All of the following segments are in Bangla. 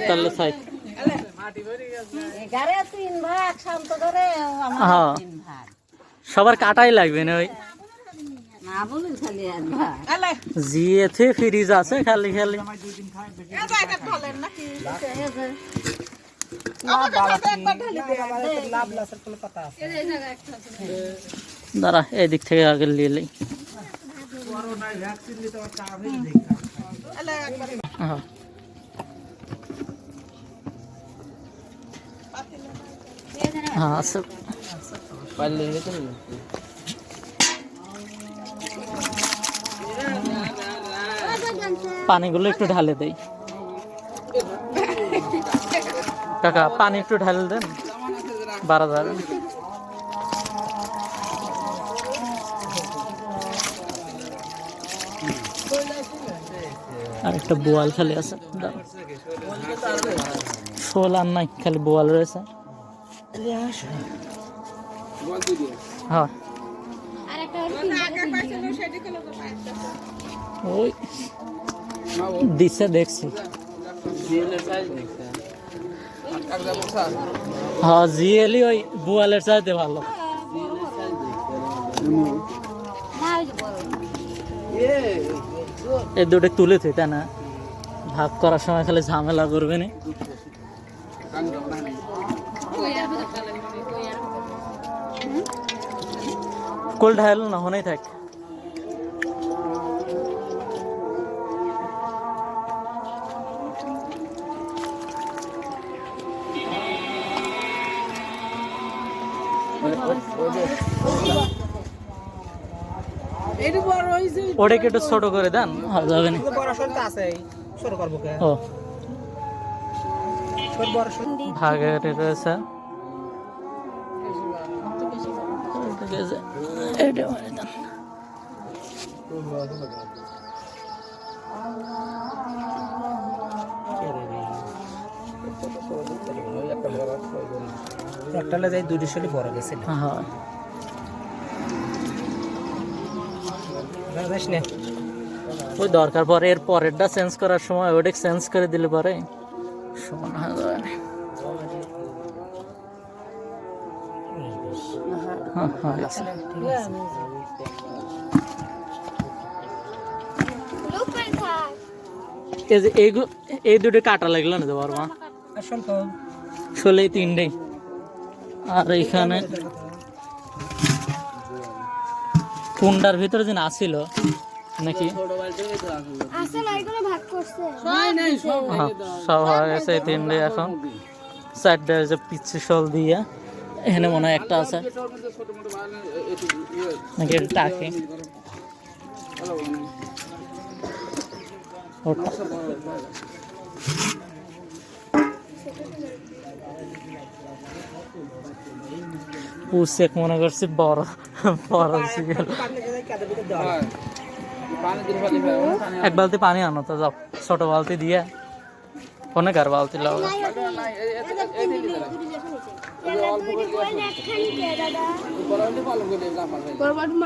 তাহলে হ্যাঁ। সবার কাটাই লাগবে না ওই। জিয়েতে ফ্রিজ আছে খালি খালি। দাঁড়া এই দিক থেকে আগে নিয়ে লই আলে একবার হ্যাঁ হ্যাঁ পানিগুলো একটু ঢালে দেই। কাকা পানি একটু ঢাল দেন। বাড়া যাবে আর একটা বোয়াল খালি আছে। শোল আর নাই, খালি বোয়াল রয়েছে। হ্যাঁ। ওই, দিছে দেখছি। হ্যাঁ জিএলি ওই বোয়ালের চাইতে ভালো। এই দুটো তুলে থই, তাই না? ভাগ করার সময় খালি ঝামেলা করবে না। কোল ঢাইল না, হনেই থাক। ওটাকে একটু ছোট করে দেন। হয়ে যাবে না। ও। ভাগের রয়েছে। ঠিক আছে। এটা মারে দেন একটা যাই দুটি শরীর বড় গেছে হ্যাঁ ওই দরকার পরে এর পরেরটা চেঞ্জ করার সময় ওটা চেঞ্জ করে দিলে পরে সমান হয়ে। যাবে হ্যাঁ, হয়ে। এই দুটো কাটা লাগল না তো বারমা আসল তো। ষোলো তিনটে আর এইখানে কুন্ডার ভিতরে যে আসিল নাকি? হ্যাঁ, সব হয়ে গেছে এই তিনটে এখন। চারটে যে পিচ্ছি শল দিয়ে। এখানে মনে হয় একটা আছে। নাকি টাকে ওটা। পুষেক মনে করছি বড় বড় এক বালতি পানি আনো তো যাও ছোট বালতি দিয়ে অনেক আর বালতি লাও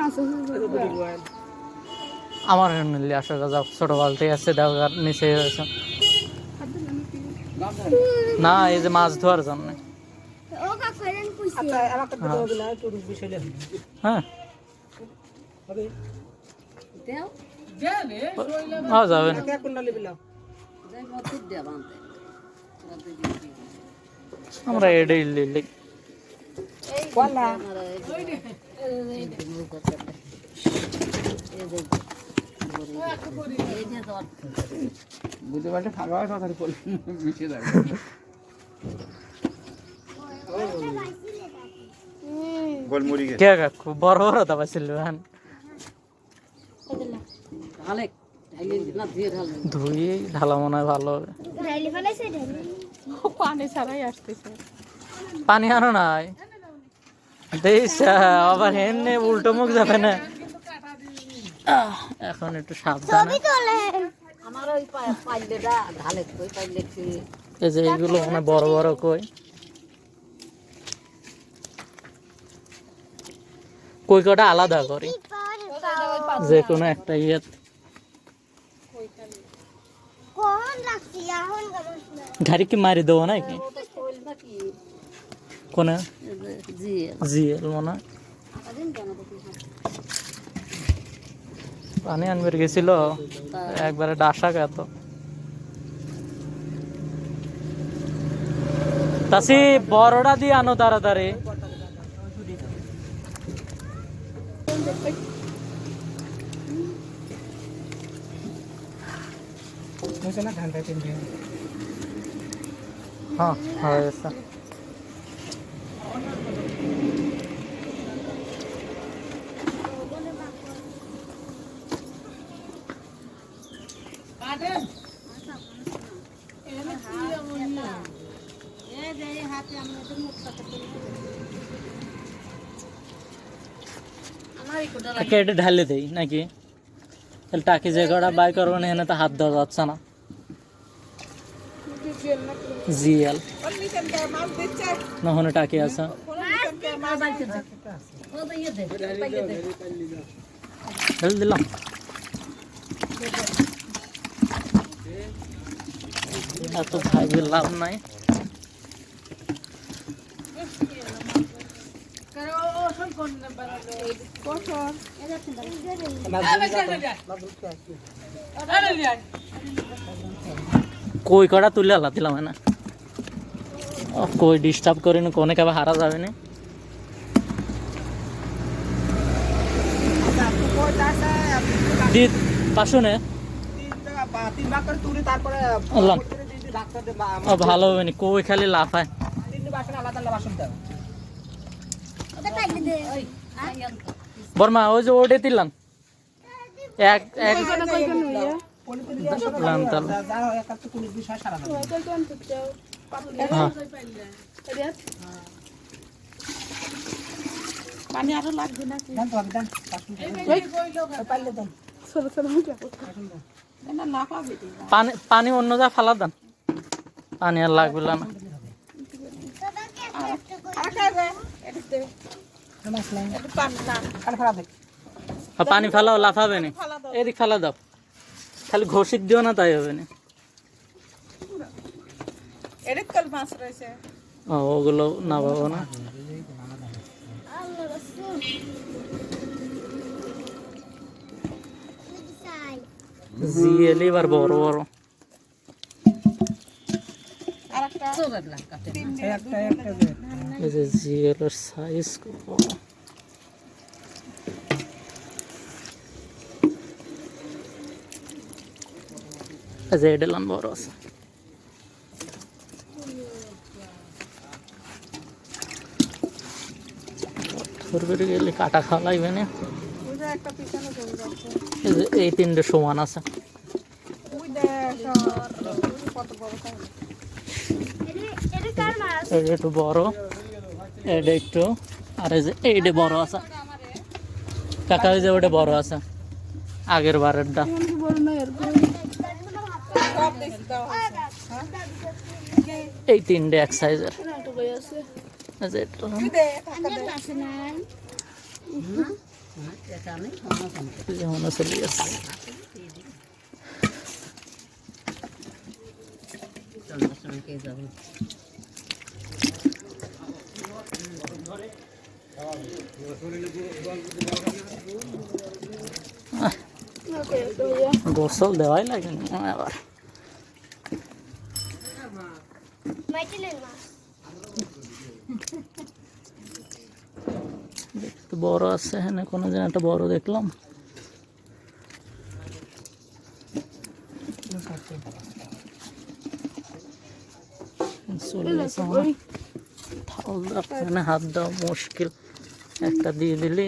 আছে আমার এখানে নিলে আসো যাও ছোট বালতি আছে দাও আর নিচে রয়েছে না এই যে মাছ ধোয়ার জন্য। আচ্ছা হ্যাঁ। যাবে। আমরা এটাই লিলি কোলা। বুঝতে পারছে ফাঁকা হয় তাড়াতাড়ি পড়লে মিশে যাবে। কে কাকু বড় বড় দাবা ছিল ঢালে ঢালে না দিয়ে ঢালে ধুই ঢালা মনে হয় ভালো হবে। পানি ছাড়াই আসতেছে। পানি আনো নাই। আবার হেনে উল্টো মুখ যাবে না। এখন একটু সাবধানে। আমার ওই পা- পাইলেটা ঢালে ওই পাইলে কি? এই যে এইগুলো মানে বড় বড় কই। কই কটা আলাদা করি। যে কোনো একটা ইয়ে গাড়ি কি মারি দেবো নাকি? নাকি? কোনে? জিএল। মনে হয়। পানি আনবে গেছিল একবারে ডাসা এত তাসি বড়টা দিয়ে আনো তাড়াতাড়ি। দিন হ্যাঁ হয়েছে কেটে ঢালে দেই, নাকি? তাহলে টাকি যে কটা বাই করব না এখানে তো হাত দেওয়া যাচ্ছে না। জিএল। না টাকি আছে। ঢেলে দিলাম। এত ভাইবে লাভ নাই। কই কটা তুলে আলা দিলাম না। কই ডিস্টার্ব করে না কোনে কেবা হারা যাবে না। ভালো হবে নি কই খালি লাফায় তিনটে বাসন আলাদা আলাদা বাসন দেয় ওটা কাটলে দে ওই আই আন বর্মা ওই যে ওটে দিলাম এক এক হয়। পানি আরও লাগবে না পাবে পানি পানি অন্য যা ফালা দেন। পানি আর লাগবে না। কাল ফেরা দেখ আর পানি ফালাও লাফাবে না? এদিক ফালা দাও। খালি ঘষিত দিও না, তাই হবে না? মাছ ওগুলো না। পাবো না জিএল এবার বড় বড়। সাইজ আছে। গেলে কাটা খাওয়া লাগবে না? এই তিনটে সমান আছে ওই দেখ কত বড় তাহলে একটু বড়। এটা একটু। আর এই যে এইটা বড় আছে। কাকা ওই যে ওটা বড় আছে। আগের বারেরটা। এই তিনটে এক সাইজের। বই আছে এই যে এটা দে আছে না এটা নেই সমস্যা নেই যেমন চলে গেছে চন্দ্রের সঙ্গে কে যাবে গোসল দেওয়াই লাগে আবার। বড় আছে হ্যাঁ কোনো যেন একটা বড় দেখলাম। চলে গেছে এখানে হাত দাও মুশকিল। একটা দিয়ে দিলি।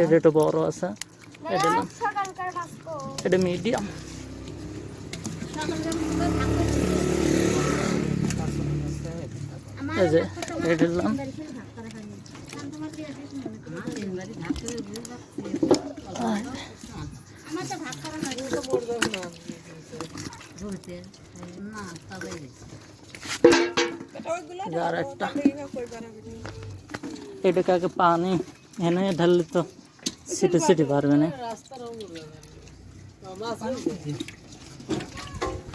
এটা একটু বড় আছে এটা মিডিয়াম এই যে এটা না তবে আর একটা এটা কাকে পানি এনে ঢাললে তো সিটে সিটে পারবে না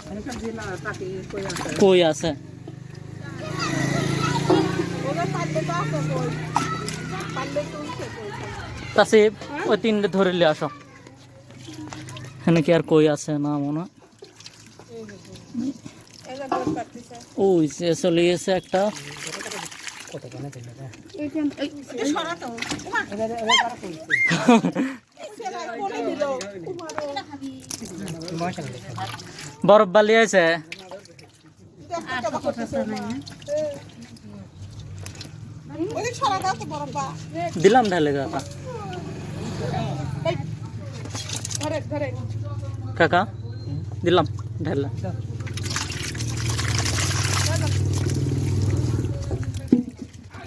এখানে জেলা তাকে কই আছে কই আছে তাসে, ওই তিনটে ধরে নিয়ে আসো। এখানে কি আর কই আছে না মনে ওই যে চলে একটা। বরফ বালি আছে? দিলাম ঢালে কাকা কাকা দিলাম ঢাললাম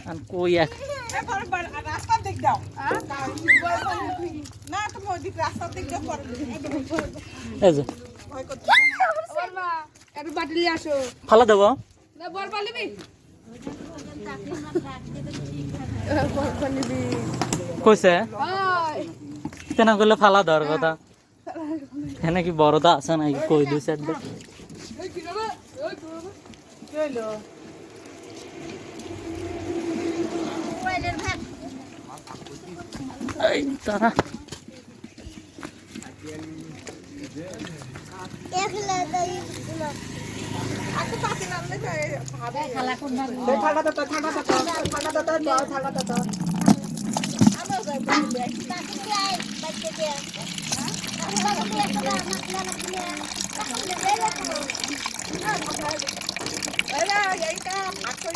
আর কই এক রাস্তার দিক দাও না তুমি ওদিক রাস্তার দিক দাও এই যে। একটু বাটি নিয়ে আসো ফালা দেবো। না বল পালিবি কইছে তেনা করলে ফালা দেওয়ার কথা। এখানে কি বড়দা আছে নাকি কই সাইড দিয়ে এই তারা করবার এই ঠান্ডা ঠান্ডা ঠান্ডা ঠান্ডা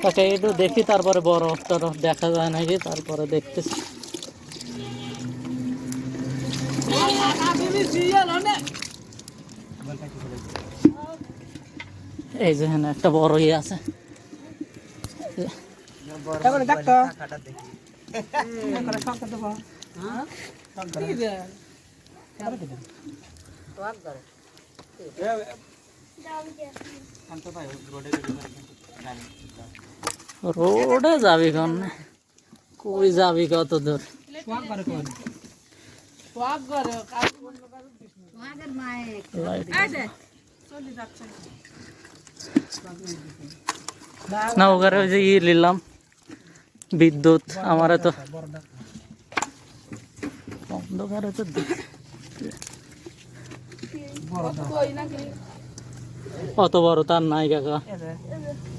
তাকে একটু দেখি, তারপরে বরফ টরফ দেখা যায় নাকি, তারপরে দেখতেছি। এই যে একটা বড় ইয়ে আছে। দেখ রোডে যাবি কন? কই যাবি কত দূর? না ওখানে ওই যে ই নিলাম। বিদ্যুৎ আমার তো বড়টা অন্ধকারে তো অত বড় তার নাই কাকা।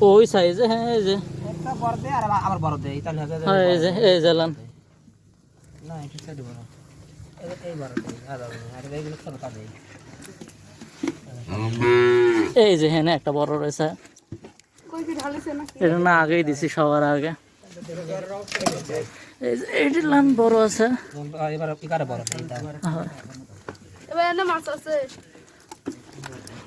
ওই সাইজে হ্যাঁ এই যে। একটা বড় দে আর আবার বড় দে তাহলে হবে হ্যাঁ এই যে এই জ্বালান এই- এই এই হ্যাঁ একটা বড় রয়েছে। কই কি ঢালিছে না এটা না আগেই দিছি সবার আগে। লান বড় আছে। এবার এগারো বড় হ্যাঁ। এবার মাছ আছে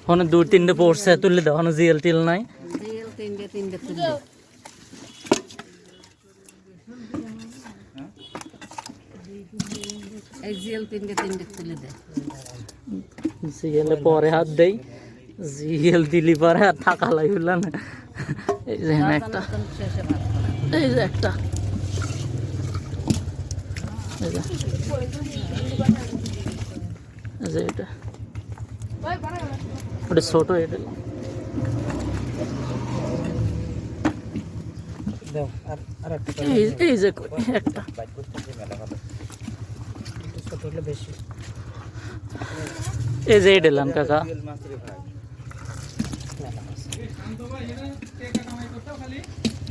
ওখানে দু তিনটে পড়ছে দাও জিএল টিল নাই। তেল তিনটে তিনটে তুলবে এই জেল তিনটে তিনটে তুলে দে। জিএল পরে হাত দেই জিএল দিলি পরে আর থাকা লাগল না। এই যে একটা। এই যে একটা। এই যে। এই এটা। ওটা ছোট এটা। একটা এই এই যে একটা। করতে যে মেলা ভালো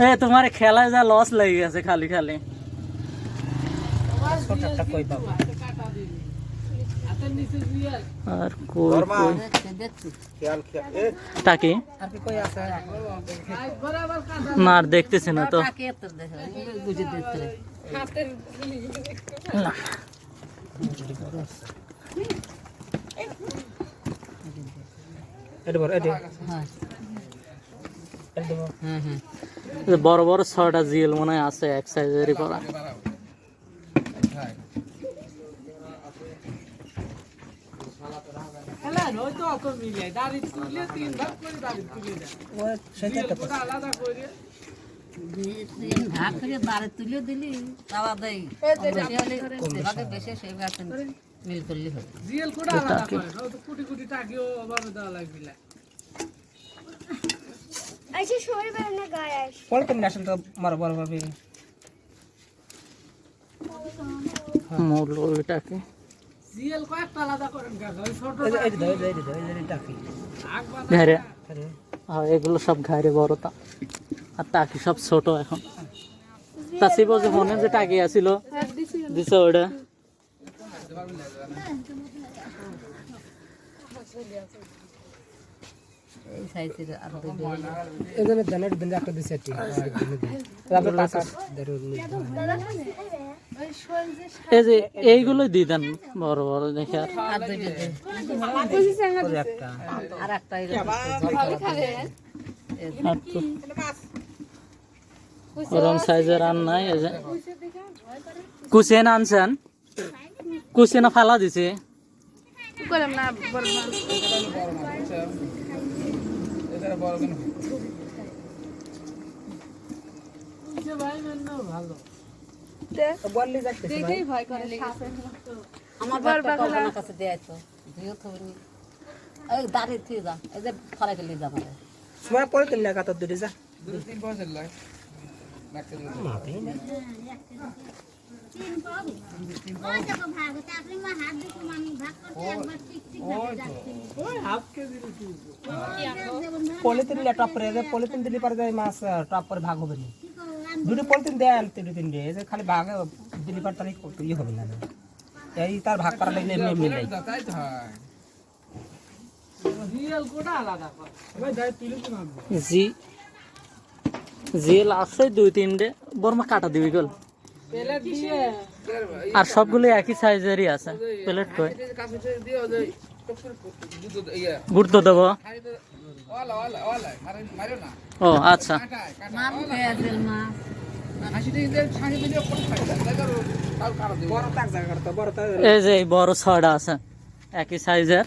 এ তোমার খেলায় যা লস লেগে গেছে খালি খালি। আর কই কই? দেখছি দেখছি টাকি আর কি কই আছে? না আর দেখতেছি না তো। তাকে এত দেখো বুঝে দেখতে না। এটা বড় এটা হ্যাঁ। এটা হ্যাঁ হ্যাঁ। বড় বড় ছয়টা জিল মনে হয় আছে এক সাইজেরই করা। ও সেটা তো ভাগ করে বারে তুলে দিলি তাওয়া দেই। বেশি করলে হবে টাকি আইসে শরীর বেরোনে গায়ে আইস পরে তো মারো বড় ভাবে? মূল এই যে- এই দাও, এই যে- এই যে দাও, এই যে এটা কি? ঘাড়ে আরে, হ্যাঁ এগুলো সব ঘাড়ে বড় তা। আর টাকি সব ছোট এখন। তা শিব যে ফোনে যে টাকি আছিল দিছে ওটা দেন, একটা দিছে। হ্যাঁ। এই যে দিয়ে দেন বড় বড় দেখে আর একটা। ওরম সাইজের আর নাই এই যে কুচিয়ে আনছেন কুচিয়ে না ফালা দিছে ভাই। আমার কাছে দেয় তো দিও তো এই দাঁড়িয়ে যা। এই যে ফলাই ফেলে যা মানে সময় পরে তুমি না কাতার দূরে যা। ওই দেখো ভাগ পলিথিন দিলে টপ করে যে পলিথিন দিলে পারে যায় মাছ টপ করে ভাগ হবে না দুটো পলিথিন দেন তিনটে তিনটে এই যে খালি ভাগ দিলে পারে তার তুলি হবে না এই তার ভাগ করা লাগলে এমনি এমনি লাগে জি জিএল আছে, দুই তিনটে বর্মা কাটা দিবি গল। আর সবগুলো একই সাইজেরই আছে। প্লেট কই দেবো। ও আচ্ছা। এই যে বড় ছয়টা আছে। একই সাইজের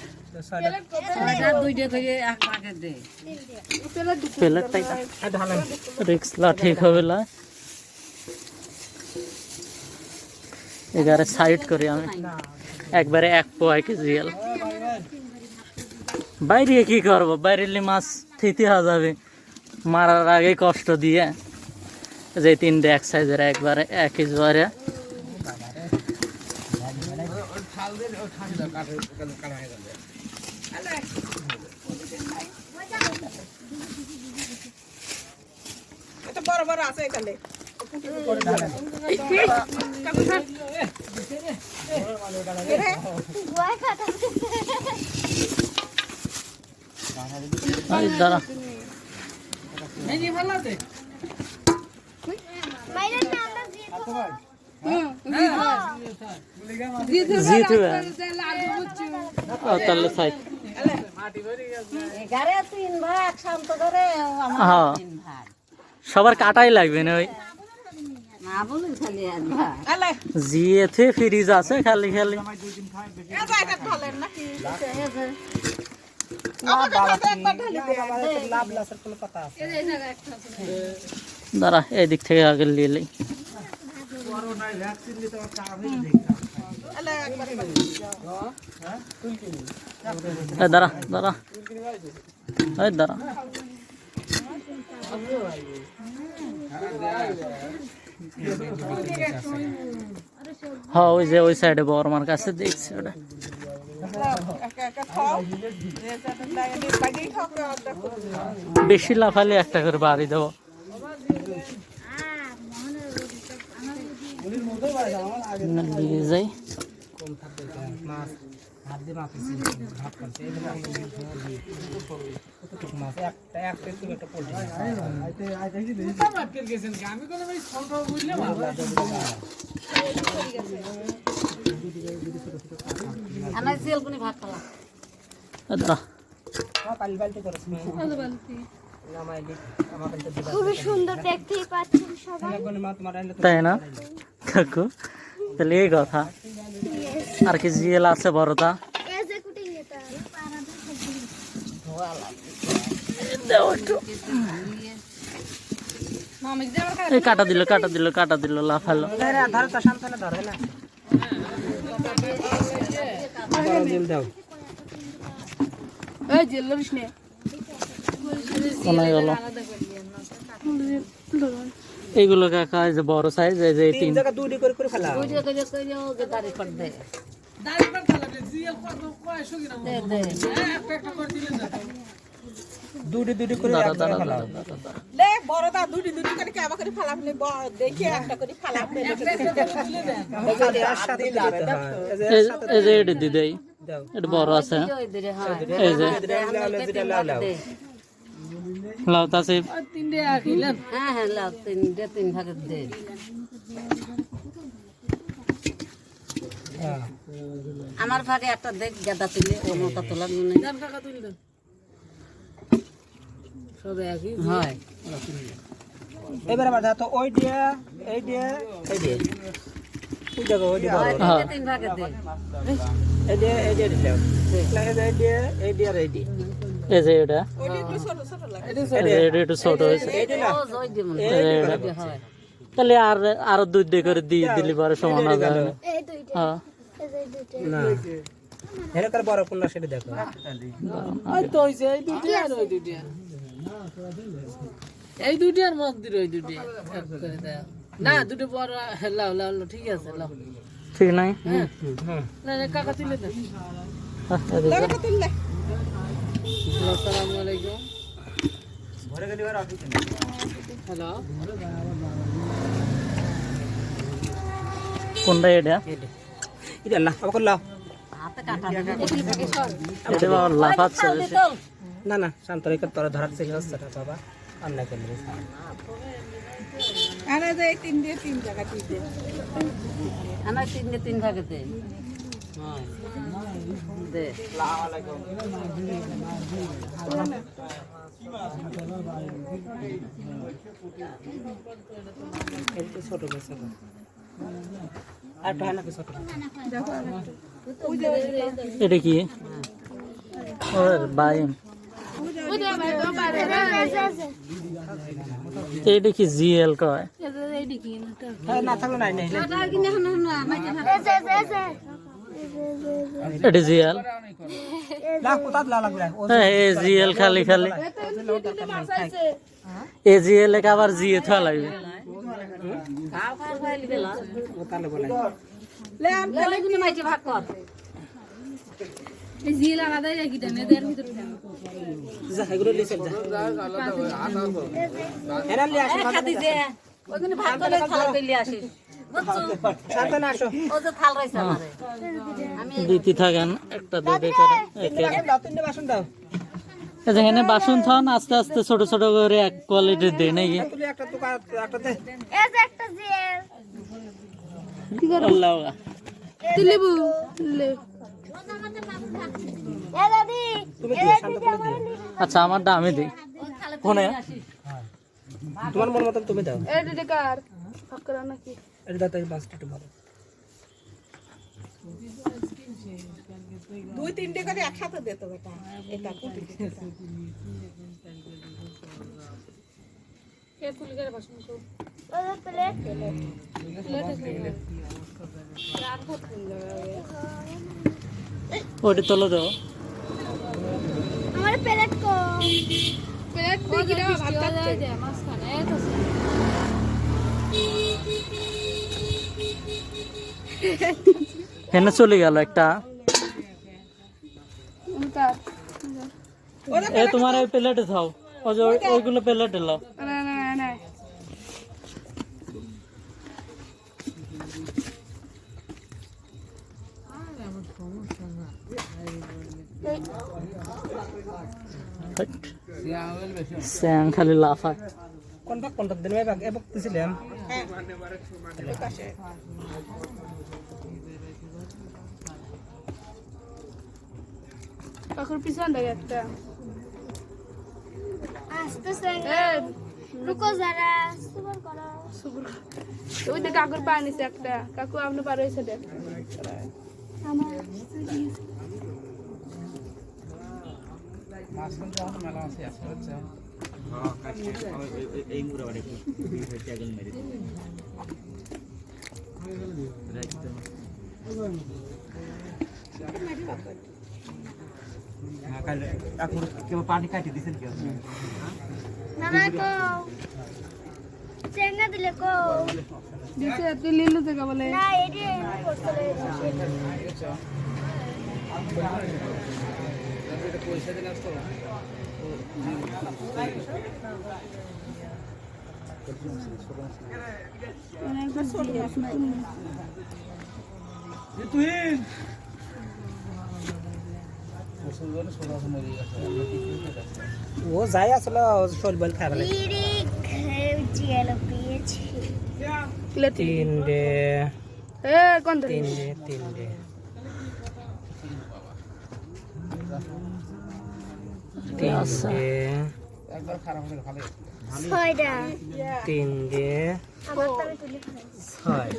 ঠিক হবে না এগারে সাইড করি আমি একবারে এক পোয়া কেজি এল বাইরে কি করব বাইরেলি মাছ থিতি হয়ে যাবে মারার আগে কষ্ট দিয়ে যে তিনটে এক সাইজের একবারে এক কেজি বারে এটা বড় বড় আছে এখানে। দাঁড়া তাহলে সাই এগারে তিন ভাগ শান্ত করে আমার হ্যাঁ। তিন ভাগ। সবার কাটাই লাগবে না ওই। জিয়েতে ফ্রিজ আছে খালি খালি। দাঁড়া এদিক থেকে আগে নিয়ে দাঁড়া দাঁড়া। এই দাঁড়া। হ্যাঁ ওই যে ওই সাইডে বর্মার কাছে দেখছি ওটা। বেশি লাফালে একটা করে বাড়ি দেবো। যাই। হাত দিয়ে মাপিছি ভাত করছে এই জন্য আমি কতটুকু মাছ একটা একটা একটু একটা পোল্ট্রি আমার জেল কোনি ভাগ করা আচ্ছা। পালি পাল্টি করেছি। খুবই সুন্দর দেখতেই পাচ্ছেন সবাই। তাই না? কাকু তাহলে এই কথা। আর কি জিএল আছে যে কুটিং দিল কাটা দিল কাটা দিল লাফালো। গেল? এইগুলো কাকা এই যে বড় সাইজ এই যে এই তিন তিন জায়গা দুটি করে করে ফেলা ওই যে কই যে কই যে ও যে দাড়ি ফট দে দে দে দুটি দুটি করে দাঁড়া এক জায়গায় দাঁড়া ফেলাও। দাঁড়া দাঁড়া, দাঁড়া। লে বড় দা দুটি দুটি করে কেমন করে ফালাফলি দেখি একটা করে ফালাফলি এই যে এর সাথে দিতে হয়। এই যে এই- এই যে এটি দি দেই দাও এটা বড় আছে ওই দিরে হ্যাঁ এই যে লাও দে লাউ তাছে হ্যাঁ হ্যাঁ লাও তিন দে তিন ভাগে দে। আমার ভাগে একটা দেখ গাদা তুলে ও মোটা তোলার হয়। এবার আবার দেখো ওই দিয়ে এই দিয়ে এই দিয়ে। ওই দেখো ওই দিয়ে তিন ভাগে দে। এই দিয়ে এই দিয়ে দিলাম। এই যে এই দিয়ে এই দিয়ে আর এই দিয়ে। এই যে এটা। ওইটা একটু ছোট ছোট লাগে এই যে এটা একটু ছোট হয়েছে দিয়ে। হয় তাহলে আর আরও দুই দুই করে দিয়ে দিলি পরে সমান হবে এই দুইটা। হ্যাঁ। এই যে না এরকম বড় কোনটা সেটা দেখো। এই ওই দুটি না দুটো বড় লাও লাও লাও, ঠিক আছে লাও। ঠিক নাই? না না, কাকা তুলে দেন হ্যাঁ, এদিকে। আসসালামু আলাইকুম। হ্যালো কোনটা এটা? এটা না আবার লাও এটা বাবা লাফাচ্ছে না না শান্ত রেখে তোরা ধরার চেষ্টা হচ্ছে না বাবা না করলে তিন দিয়ে তিন জায়গা দিয়ে দে আমার তিন দে তিন ভাগে দে দে একটু ছোট ছোট আর হয় না ছোট এটা কি ও বাইম এটা কি জিএল কয় হ্যাঁ না থাকলে নাই এটা জিএল। না কোথাও লা লাগবে হ্যাঁ এ জিএল খালি খালি। এ জিএল একে আবার জিএ থা লাগবে? খাও খাও খাইলি বেলা ও বলে লে আম লেলে গুলো মাইছে ভাগ কর জিল আলাদাই রাখি দেন এদের ভিতরে যা এগুলো লিখে যা এরা লিয়ে আসো। ওইখানে ভাগ করে থালা পেলে আসিস বুঝছ? শান্ত না আসো। ও যে থাল রয়েছে আমারে। আমি দিতে থাকেন একটা দুটো করে। বাসন দাও। এখানে বাসন থান আস্তে আস্তে ছোট ছোট করে এক দেয় নাকি একটা দে। এই যে একটা জিএল আল্লাহ তুলিবু এ দাদি তুমি দিয়ে শান্ত করে দিও। আচ্ছা আমারটা আমি দিই। ফোনে তোমার মন মতন তুমি দাও। এই দিদি কার? ভাগ করা নাকি এটা দাও তাই বাসটা একটু ভালো দুই তিনটে করে একসাথে দে তো বেটা। এটা কুটি কে তুলি করে বাসন যে প্লেট ওটি তোলো দাও। আমার প্লেট কো প্লেট রে ভাত খাচ্ছে দে মাঝখানে তো চলে গেল একটা। এ তোমার এই প্লেটে থাও। যে ওইগুলো প্লেটে লাও। স্যাং খালি লাফায় এবার দিছিলাম হ্যাঁ ওই পাশে কাকুর পিছন দেখে একটা। আসতেছে। রুকো যারা সুবর করো। ওই দিকে কাকুর পা নিছে একটা। কাকু আপনি পার হয়েছে দেখ আমার পানি কাটি দিছেন কি। নানা কো চেঙ্গা দিলে কো দিছে তুই লিলু না এডি করতে ও যাই আসলে শরীর বল খাই বলে ইরি জিয়াল পেয়েছি তিন ডে এ কোন ধরে তিন ডে তিন ডে তিন ডে ছয়টা। তিন ডে আমার তবে তুলি ছয়।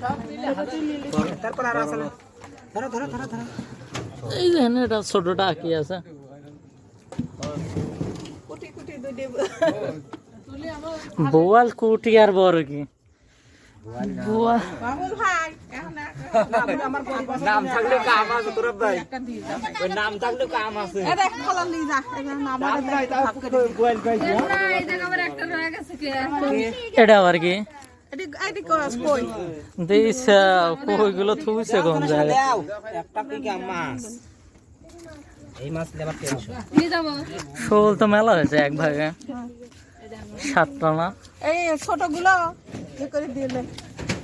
তারপর আর আসলে ধরো ধরো ধরো ধরো। এই যে এটা ছোটটা আঁকি আছে। কুটি কুটি বোয়াল কুটি আর বড় কি? বোয়াল ভাই এখন নাম থাকলে কাম আছে তোর ভাই। ওই নাম থাকলে কাম আছে। এটা খালা নিয়ে যা নাম নাই গোয়াল এই আমার একটা রয়ে গেছে কে? এটা আবার কি? কই? কইগুলো থুইছে কোন জায়গায় একটা পিকা মাছ। এই মাছ লেবার টেনশন নিয়ে যাব। শোল তো মেলা হয়েছে এক ভাগে সাতটা না? এই ছোটগুলো করে দিলে